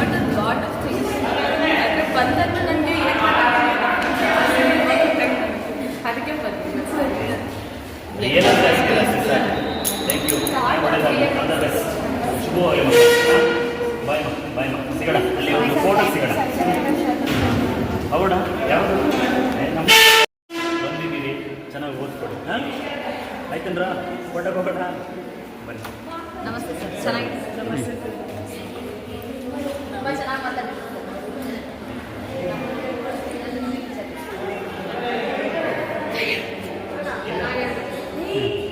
Learn a lot of things ಅದಕ್ಕೆ ಬಂದದ್ದು. ನನಗೆ ಅದಕ್ಕೆ ಬರ್ತೀನಿ ಬಾಯ್ ಬಾಯ್ ಸಿಗೋಣ. ಅಲ್ಲಿ ಒಂದು ಅವಡ ಯಾವುದು? ಬಂದಿದ್ದೀರಿ. ಚೆನ್ನಾಗಿ ಓದ್ಕೊಡಿ. ಹಾಂ? ಆಯ್ತಂದ್ರ? ಕೊಟ್ಟ ಬನ್ನಿ. ನಮಸ್ತೆ ಸರ್. ಚೆನ್ನಾಗಿದೆ ನಮಸ್ತೆ হুম